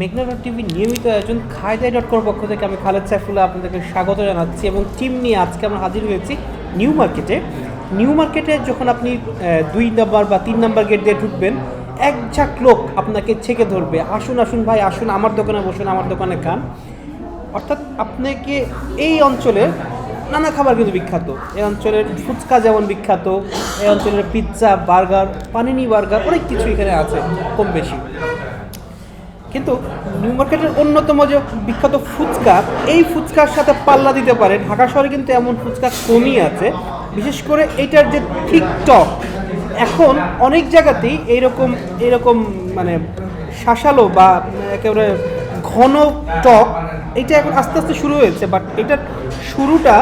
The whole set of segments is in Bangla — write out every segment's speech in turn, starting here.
মেঘনা ডট টিভি নিয়মিত আয়োজন খায়দাই ডট কম পক্ষ থেকে আমি খালেদ সাইফুল্লাহ আপনাদেরকে স্বাগত জানাচ্ছি এবং টিম নিয়ে আজকে আমরা হাজির হয়েছি নিউ মার্কেটে। নিউ মার্কেটে যখন আপনি দুই নাম্বার বা তিন নাম্বার গেট দিয়ে ঢুকবেন এক ঝাঁক লোক আপনাকে ছেকে ধরবে, আসুন আসুন ভাই, আসুন, আমার দোকানে বসুন, আমার দোকানে খান। অর্থাৎ আপনাকে এই অঞ্চলের নানা খাবার কিন্তু বিখ্যাত। এই অঞ্চলের ফুচকা যেমন বিখ্যাত, এই অঞ্চলের পিৎজা, বার্গার, পানিনি বার্গার, অনেক কিছু এখানে আছে কম বেশি কিন্তু নিউ মার্কেটের অন্যতম যে বিখ্যাত ফুচকা, এই ফুচকার সাথে পাল্লা দিতে পারে। ঢাকা শহরে কিন্তু এমন ফুচকা কমই আছে। বিশেষ করে এটার যে ঠিক টক এখন অনেক জায়গাতেই এইরকম এরকম মানে শাসালো বা একেবারে ঘন টক, এটা এখন আস্তে আস্তে শুরু হয়েছে। বাট এটার শুরুটা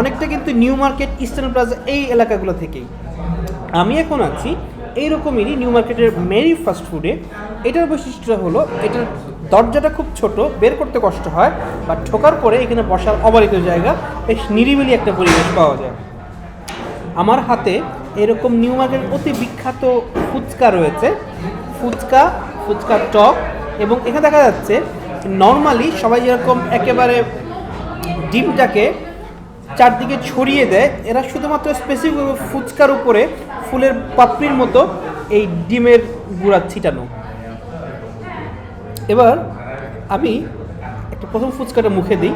অনেকটা কিন্তু নিউ মার্কেট ইস্টার্ন প্লাজা এই এলাকাগুলো থেকেই। আমি এখন আছি এইরকমই নিউ মার্কেটের মেরি ফাস্ট ফুডে এটার বৈশিষ্ট্য হলো, এটার দরজাটা খুব ছোট, বের করতে কষ্ট হয় বা ঠোকার পরে এখানে বসার অবারিত জায়গা, বেশ নিরিবিলি একটা পরিবেশ পাওয়া যায়। আমার হাতে এরকম নিউ মার্কেটের অতি বিখ্যাত ফুচকা রয়েছে, ফুচকা ফুচকার টক, এবং এখানে দেখা যাচ্ছে নর্মালি সবাই যেরকম একেবারে ডিমটাকে চারদিকে ছড়িয়ে দেয়, এরা শুধুমাত্র স্পেসিফিক ফুচকার উপরে ফুলের পাপড়ির মতো এই ডিমের গুঁড়া ছিটানো। এবার আমি একটা প্রথম ফুচকাটা মুখে দিই।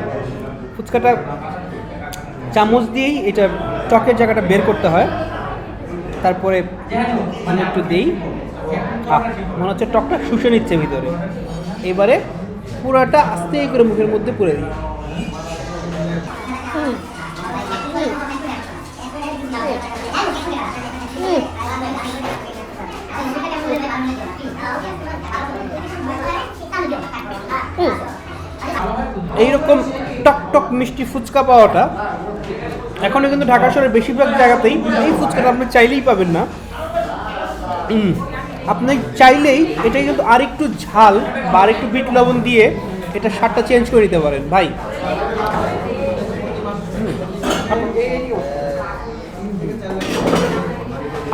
ফুচকাটা চামচ দিয়েই এটা টকের জায়গাটা বের করতে হয়। তারপরে আমি একটু দিই। মনে হচ্ছে টকটা শুষে নিচ্ছে ভিতরে। এবারে পুরাটা আস্তে করে মুখের মধ্যে পুরে দিই। এইরকম টক টক মিষ্টি ফুচকা পাওয়াটা এখনও কিন্তু ঢাকা শহরের বেশিরভাগ জায়গাতেই এই ফুচকাটা আপনি চাইলেই পাবেন না। আপনি চাইলেই এটাই কিন্তু আরেকটু ঝাল বা আরেকটু বিট লবণ দিয়ে এটা স্বাদটা চেঞ্জ করে দিতে পারেন। ভাই।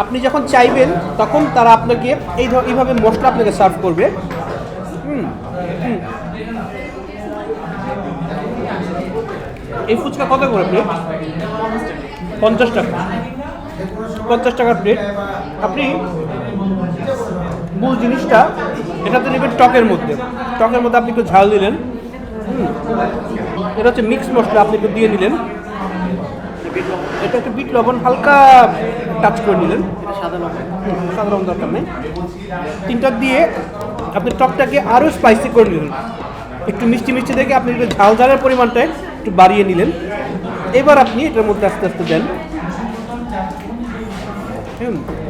আপনি যখন চাইবেন তখন তারা আপনাকে এই এইভাবে মশলা আপনাকে সার্ভ করবে। এই ফুচকা কত করে প্লেট পঞ্চাশ টাকা। পঞ্চাশ টাকার প্লেট আপনি মূল জিনিসটা এটা তো নেবেন টকের মধ্যে। টকের মধ্যে আপনি একটু ঝাল দিলেন। এটা হচ্ছে মিক্স মশলা আপনি একটু দিয়ে নিলেন এটা একটু বিট লবণ হালকা টাচ করে নিলেন। সাদা লবণ। দরকার নেই। তিনটা দিয়ে আপনি টকটাকে আরও স্পাইসি করে নিলেন। একটু মিষ্টি মিষ্টি দেখে আপনি একটু ঝাল ঝালের পরিমাণটা একটু বাড়িয়ে নিলেন। এবার আপনি এটার মধ্যে আস্তে আস্তে দেন।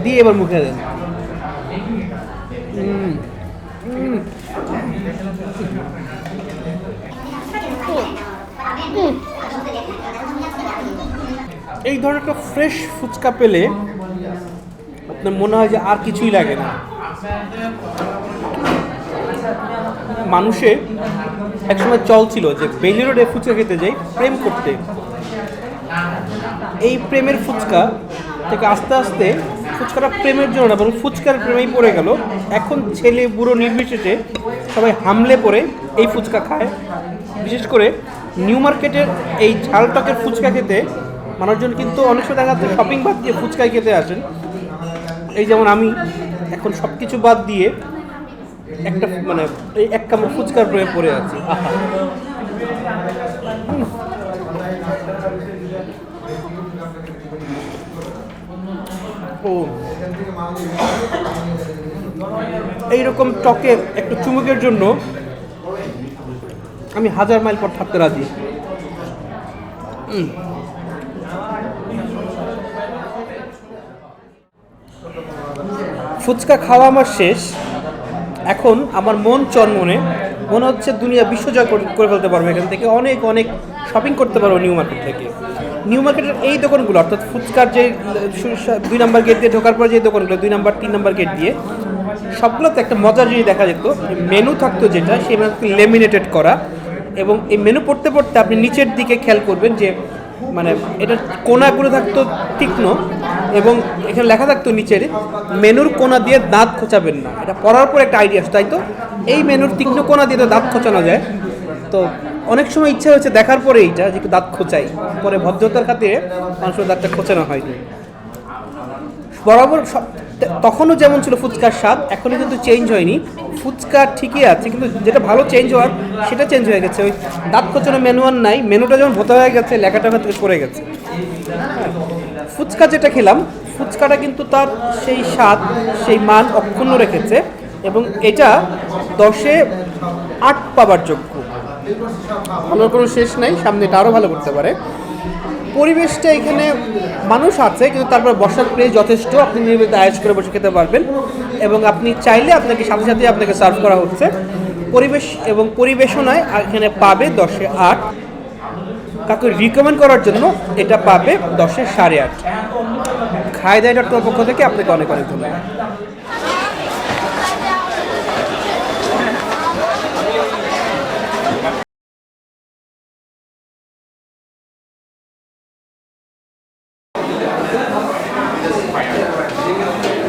দিয়ে এবার মুখে দেন। এই ধরনের একটা ফ্রেশ ফুচকা পেলে আপনার মনে হয় যে আর কিছুই লাগে না। মানুষে একসময় চল ছিল যে বেলি রোডে ফুচকা খেতে যাই, প্রেম করতে। এই প্রেমের ফুচকা থেকে আস্তে আস্তে ফুচকাটা প্রেমের জন্য না, বরং ফুচকার প্রেমেই পড়ে গেল। এখন ছেলে, বুড়ো নির্বিশেষে সবাই হামলে পড়ে এই ফুচকা খায়। বিশেষ করে নিউ মার্কেটের এই ঝাল টকের ফুচকা খেতে মানুষজন কিন্তু অনেক সময় দেখা যাচ্ছে শপিং বাদ দিয়ে ফুচকায় খেতে আসেন। এই যেমন আমি, এখন সব কিছু বাদ দিয়ে একটা মানে এই এক কামড় ফুচকার প্রেমে পড়ে আছি আহা। ও এইরকম টকে একটু চুমুকের জন্য আমি হাজার মাইল পর থাকতে রাজি। ফুচকা খাওয়া আমার শেষ এখন আমার মন চনমনে, মনে হচ্ছে দুনিয়া বিশ্বজয় করে করে ফেলতে পারব এখান থেকে। অনেক অনেক শপিং করতে পারব নিউ মার্কেট থেকে। নিউ মার্কেটের এই দোকানগুলো, অর্থাৎ ফুচকার যে, দুই নাম্বার গেট দিয়ে ঢোকার পর যে দোকানগুলো, দুই নাম্বার, তিন নাম্বার গেট দিয়ে, সবগুলোতে একটা মজার জিনিস দেখা যেত। মেনু থাকতো যেটা সেই মেনু লেমিনেটেড করা। এবং এই মেনু পড়তে পড়তে আপনি নিচের দিকে খেয়াল করবেন যে মানে এটা কোনা করে থাকতো তীক্ষ্ণ এবং এখানে লেখা থাকতো নিচের, মেনুর কোনা দিয়ে দাঁত খোঁচাবেন না। এটা পড়ার পর একটা আইডিয়া তাই তো? এই মেনুর তীক্ষ্ণ কোনা দিয়ে তো দাঁত খোঁচানো যায়। তো অনেক সময় ইচ্ছা হয়েছে দেখার পরে এইটা যে দাঁত খোঁচাই। পরে ভদ্রতার খাতিরে মানুষের দাঁতটা খোঁচানো হয়নি। বরাবর তখনও যেমন ছিল ফুচকার স্বাদ এখনও কিন্তু চেঞ্জ হয়নি। ফুচকা ঠিকই আছে, কিন্তু যেটা ভালো চেঞ্জ হওয়ার, সেটা চেঞ্জ হয়ে গেছে। ওই দাঁত খোঁচানো আর নাই মেনুটা যেমন ভোতা হয়ে গেছে, লেখাটা থেকে পড়ে গেছে। ফুচকা যেটা খেলাম, ফুচকাটা কিন্তু তার সেই স্বাদ, সেই মান অক্ষুণ্ণ রেখেছে এবং এটা দশে আট পাবার যোগ্য। ভালোর কোনো শেষ নাই, সামনে এটা আরও ভালো করতে পারে। পরিবেশটা এখানে মানুষ আছে, কিন্তু তারপর বসার প্লেস যথেষ্ট। আপনি নিয়মিত আয়োজ করে বসে খেতে পারবেন এবং আপনি চাইলে আপনাকে সাথে সাথে আপনাকে সার্ভ করা হচ্ছে। পরিবেশ এবং পরিবেশনায় এখানে পাবে দশে আট। কাউকে রিকমেন্ড করার জন্য এটা পাবে দশে সাড়ে আট। খাই দায় ডট পক্ষ থেকে আপনাকে অনেক অনেক ধন্যবাদ। Thank you.